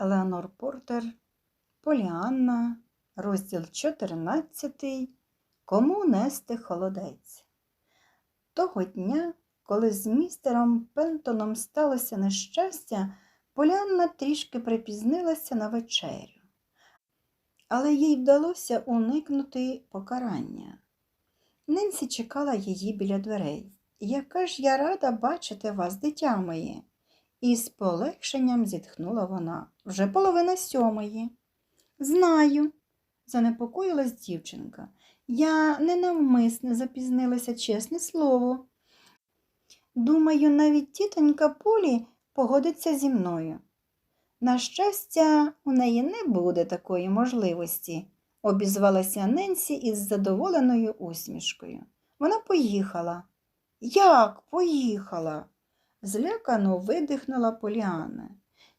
Елеонор Портер, Поліанна, розділ 14. Кому нести холодець? Того дня, коли з містером Пентоном сталося нещастя, Поліанна трішки припізнилася на вечерю. Але їй вдалося уникнути покарання. Ненсі чекала її біля дверей. Яка ж я рада бачити вас, дитя моє. І з полегшенням зітхнула вона. Вже половина сьомої. Знаю, занепокоїлась дівчинка. Я ненавмисне запізнилася, чесне слово. Думаю, навіть тітонька Полі погодиться зі мною. На щастя, у неї не буде такої можливості, обізвалася Ненсі із задоволеною усмішкою. Вона поїхала. Як поїхала? злякано видихнула Поліана.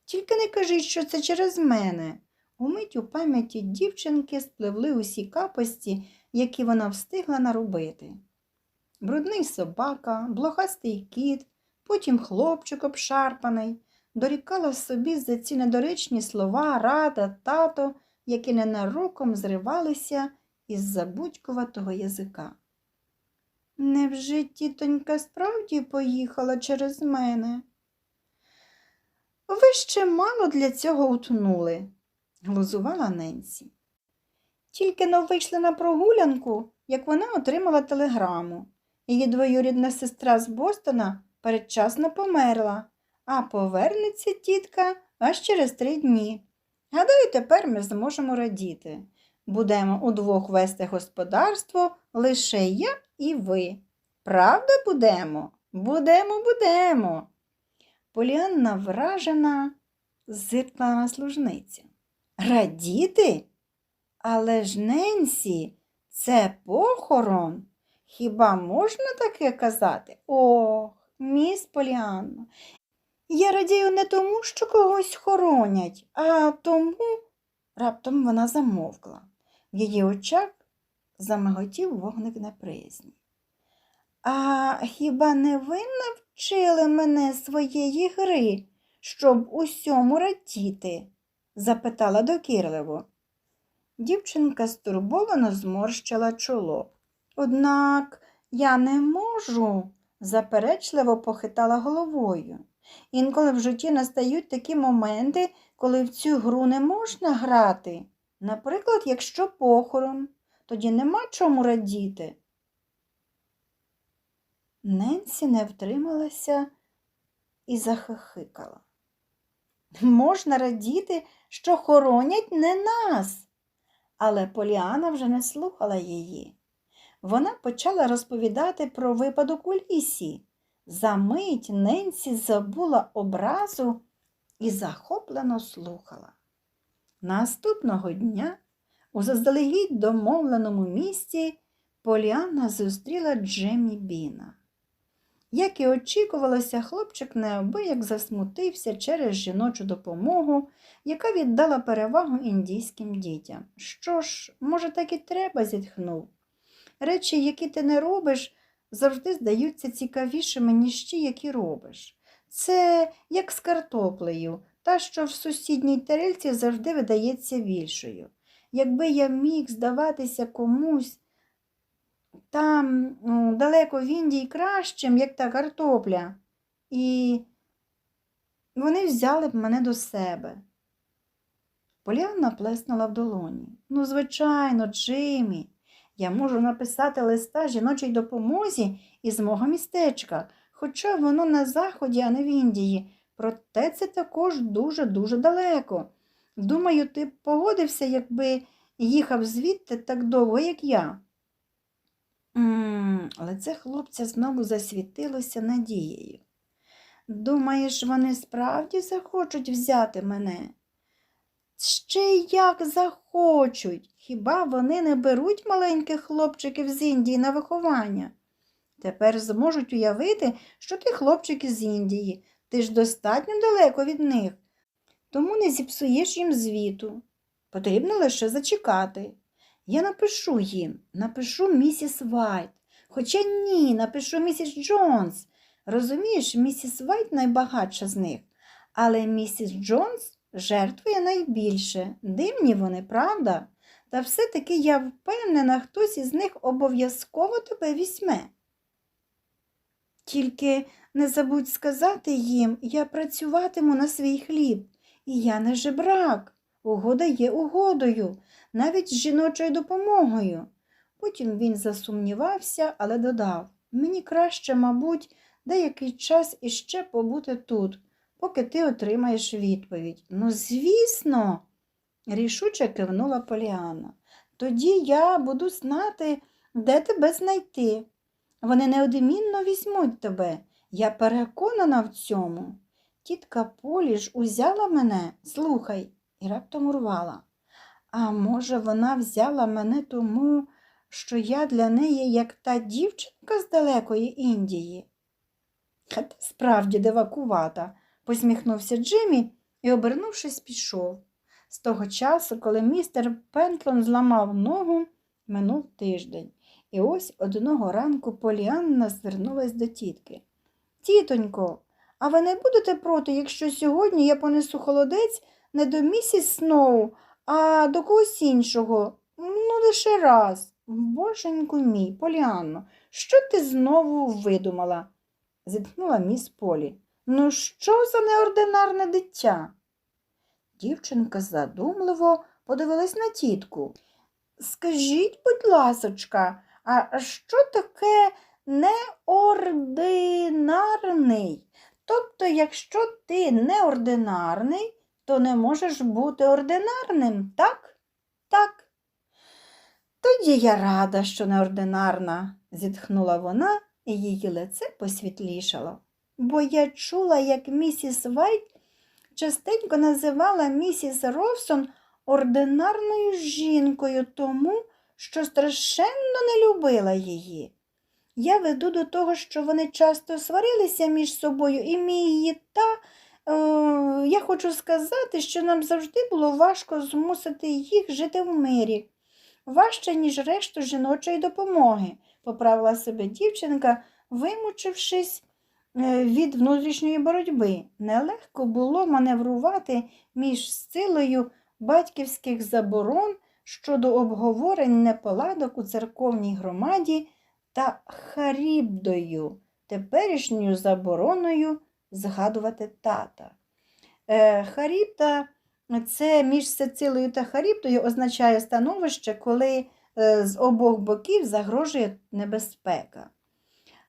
Тільки не кажіть, що це через мене. Умить у пам'яті дівчинки спливли усі капості, які вона встигла наробити. Брудний собака, блохастий кіт, потім хлопчик обшарпаний, дорікала собі за ці недоречні слова рада, тато, які ненароком зривалися із забудькуватого язика. Невже тітонька справді поїхала через мене? Ви ще мало для цього утнули, глузувала Ненсі. Тільки но вийшли на прогулянку, як вона отримала телеграму. Її двоюрідна сестра з Бостона передчасно померла, а повернеться тітка аж через три дні. Гадаю, тепер ми зможемо радіти. Будемо удвох вести господарство лише я і ви. Правда будемо? Будемо, будемо. Поліанна вражена зиркла на служницю. Радіти? Але ж Ненсі, це похорон. Хіба можна таке казати? Ох, міс Поліанно, я радію не тому, що когось хоронять, а тому раптом вона замовкла. В її очах замиготів вогник неприязні. А хіба не ви навчили мене своєї гри, щоб усьому радіти? запитала докірливо. Дівчинка стурбовано зморщила чоло. Однак я не можу, заперечливо похитала головою. Інколи в житті настають такі моменти, коли в цю гру не можна грати. Наприклад, якщо похорон, тоді нема чому радіти. Ненсі не втрималася і захихикала. Можна радіти, що хоронять не нас. Але Поліана вже не слухала її. Вона почала розповідати про випадок у лісі. Замить Ненсі забула образу і захоплено слухала. Наступного дня у заздалегідь домовленому місці Поліанна зустріла Джемі Біна. Як і очікувалося, хлопчик неабияк засмутився через жіночу допомогу, яка віддала перевагу індійським дітям. Що ж, може, так і треба, зітхнув. Речі, які ти не робиш, завжди здаються цікавішими, ніж ті, які робиш. Це як з картоплею, та, що в сусідній тарельці завжди видається більшою. Якби я міг здаватися комусь там ну, далеко в Індії кращим, як та картопля, і вони взяли б мене до себе. Поліанна плеснула в долоні. Ну, звичайно, Джиммі, я можу написати листа жіночій допомозі із мого містечка, хоча воно на заході, а не в Індії. Проте це також дуже-дуже далеко. Думаю, ти б погодився, якби їхав звідти так довго, як я. М, Лице хлопця знову засвітилося надією. Думаєш, вони справді захочуть взяти мене? Ще як захочуть. Хіба вони не беруть маленьких хлопчиків з Індії на виховання? Тепер зможуть уявити, що ти хлопчик із Індії, ти ж достатньо далеко від них, тому не зіпсуєш їм звіту. Потрібно лише зачекати. Я напишу їм, напишу місіс Вайт. Хоча ні, напишу місіс Джонс. Розумієш, місіс Вайт найбагатша з них, але місіс Джонс жертвує найбільше. Дивні вони, правда? Та все-таки я впевнена, хтось із них обов'язково тебе візьме. Тільки не забудь сказати їм, я працюватиму на свій хліб, і я не жебрак. Угода є угодою, навіть з жіночою допомогою. Потім він засумнівався, але додав мені краще, мабуть, деякий час іще побути тут, поки ти отримаєш відповідь. Ну, звісно, рішуче кивнула Поліанна. Тоді я буду знати, де тебе знайти. Вони неодмінно візьмуть тебе. Я переконана в цьому. Тітка Полі ж узяла мене, слухай, і раптом урвала. А може, вона взяла мене тому, що я для неї як та дівчинка з далекої Індії. А справді дивакувата, посміхнувся Джиммі і, обернувшись, пішов. З того часу, коли містер Пентлон зламав ногу, минув тиждень. І ось одного ранку Поліанна звернулась до тітки. Тітонько, а ви не будете проти, якщо сьогодні я понесу холодець не до місіс Сноу, а до когось іншого? Ну, лише раз. Боженьку мій, Поліанно, що ти знову видумала? зітхнула міс Полі. Ну, що за неординарне дитя? Дівчинка задумливо подивилась на тітку. Скажіть, будь ласочка, а що таке неординарний? Тобто, якщо ти неординарний, то не можеш бути ординарним, так? Так. Тоді я рада, що неординарна, зітхнула вона, і її лице посвітлішало. Бо я чула, як місіс Вайт частенько називала місіс Ровсон ординарною жінкою тому, що страшенно не любила її. Я веду до того, що вони часто сварилися між собою, і мій її та я хочу сказати, що нам завжди було важко змусити їх жити в мирі, важче, ніж решту жіночої допомоги, поправила себе дівчинка, вимучившись е, від внутрішньої боротьби. Нелегко було маневрувати між силою батьківських заборон щодо обговорень неполадок у церковній громаді та Харібдою, теперішньою забороною згадувати тата. Е, Харібда це між Сицилою та Харібдою означає становище, коли е, з обох боків загрожує небезпека.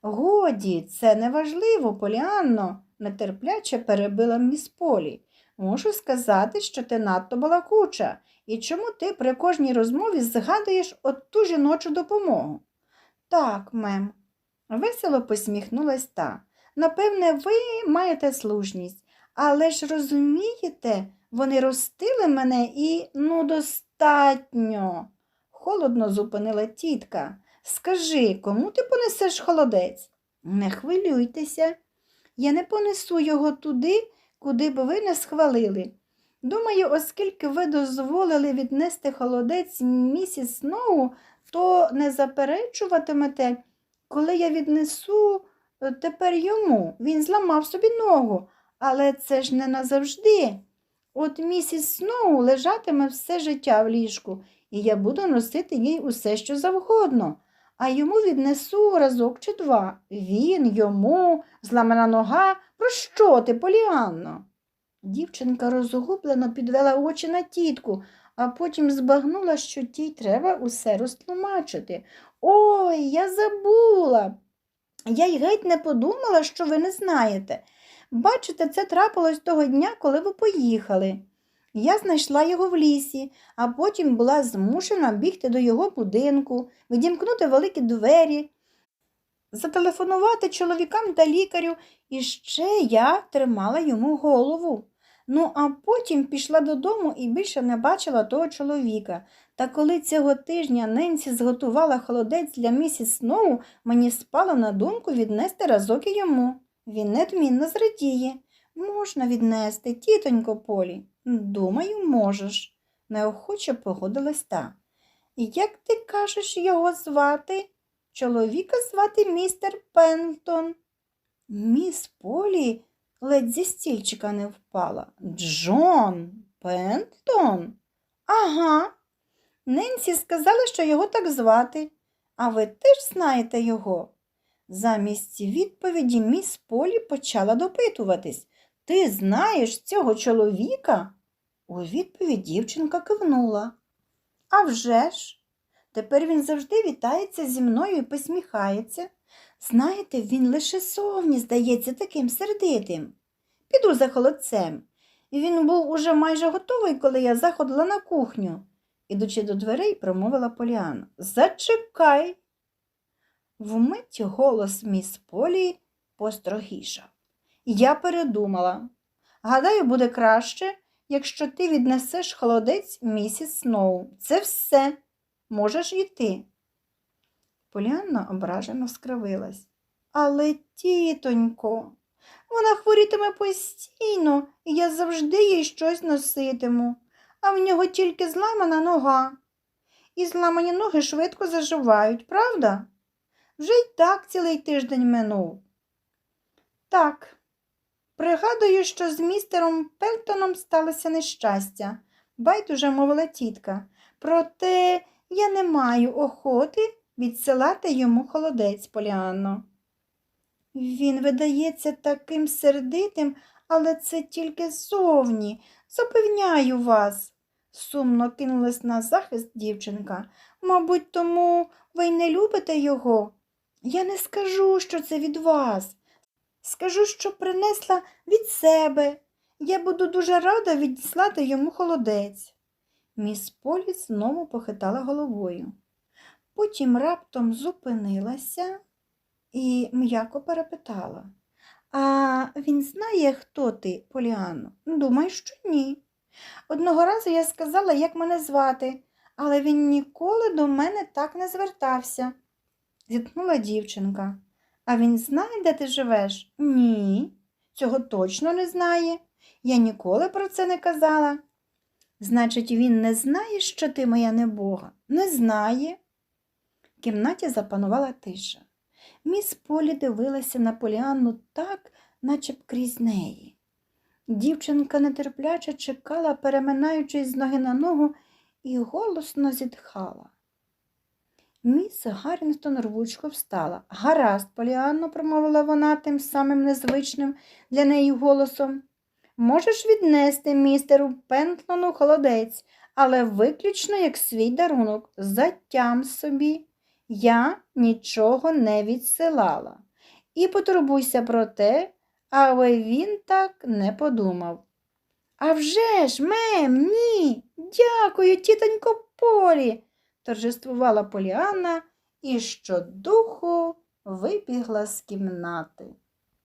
Годі, це неважливо, Поліанно, нетерпляче перебила міс Полі. Можу сказати, що ти надто балакуча, і чому ти при кожній розмові згадуєш от ту жіночу допомогу? Так, мем, весело посміхнулась та. Напевне, ви маєте слушність, але ж розумієте, вони ростили мене і ну достатньо. Холодно зупинила тітка. Скажи, кому ти понесеш холодець? Не хвилюйтеся. Я не понесу його туди, куди б ви не схвалили. Думаю, оскільки ви дозволили віднести холодець місіс Сноу, то не заперечуватимете, коли я віднесу тепер йому. Він зламав собі ногу, але це ж не назавжди. От місіс Сноу лежатиме все життя в ліжку, і я буду носити їй усе, що завгодно, а йому віднесу разок чи два. Він, йому, зламана нога. Про що ти, Поліанно? Дівчинка розгублено підвела очі на тітку, а потім збагнула, що тій треба усе розтлумачити. Ой, я забула. Я й геть не подумала, що ви не знаєте. Бачите, це трапилось того дня, коли ви поїхали. Я знайшла його в лісі, а потім була змушена бігти до його будинку, відімкнути великі двері, зателефонувати чоловікам та лікарю, і ще я тримала йому голову. Ну, а потім пішла додому і більше не бачила того чоловіка. Та коли цього тижня Ненсі зготувала холодець для місіс Сноу, мені спало на думку віднести разок йому. Він недмінно зрадіє. Можна віднести, тітонько Полі. Думаю, можеш, неохоче погодилась та. Як ти кажеш його звати? Чоловіка звати містер Пентлон. Міс Полі ледь зі стільчика не впала. Джон Пентлон? Ага. Ненсі сказала, що його так звати. А ви теж знаєте його? Замість відповіді міс Полі почала допитуватись. Ти знаєш цього чоловіка? У відповідь дівчинка кивнула. «А вже ж! Тепер він завжди вітається зі мною і посміхається. Знаєте, він лише зовні здається таким сердитим. Піду за холодцем. Він був уже майже готовий, коли я заходила на кухню. Ідучи до дверей, промовила Поліана. Зачекай. Вмить голос міс Полі построгішав. Я передумала. Гадаю, буде краще, якщо ти віднесеш холодець місіс Сноу. Це все. Можеш іти. Поліанна ображено скривилась. Але, тітонько, вона хворітиме постійно, і я завжди їй щось носитиму, а в нього тільки зламана нога. І зламані ноги швидко заживають, правда? Вже й так цілий тиждень минув. Так, пригадую, що з містером Пелтоном сталося нещастя, байдуже мовила тітка. Проте я не маю охоти відсилати йому холодець, Поліанно. Він видається таким сердитим, але це тільки ззовні. Запевняю вас, сумно кинулась на захист дівчинка. Мабуть, тому ви й не любите його. Я не скажу, що це від вас. Скажу, що принесла від себе. Я буду дуже рада відіслати йому холодець. Міс Полі знову похитала головою. Потім раптом зупинилася і м'яко перепитала. А він знає, хто ти, Поліанно? Думаю, що ні. Одного разу я сказала, як мене звати, але він ніколи до мене так не звертався. Зітхнула дівчинка. А він знає, де ти живеш? Ні, цього точно не знає. Я ніколи про це не казала. Значить, він не знає, що ти моя небога? Не знає. В кімнаті запанувала тиша. Міс Полі дивилася на Поліанну так, наче б крізь неї. Дівчинка нетерпляче чекала, переминаючись з ноги на ногу, і голосно зітхала. Міс Гаррінгтон рвучко встала. Гаразд, Поліанно, промовила вона тим самим незвичним для неї голосом. Можеш віднести містеру Пентлону холодець, але виключно як свій дарунок. Затям собі. Я нічого не відсилала. І потурбуйся про те, але він так не подумав. «А вже ж, мем, ні. Дякую, тітонько Полі, торжествувала Поліанна і щодуху вибігла з кімнати.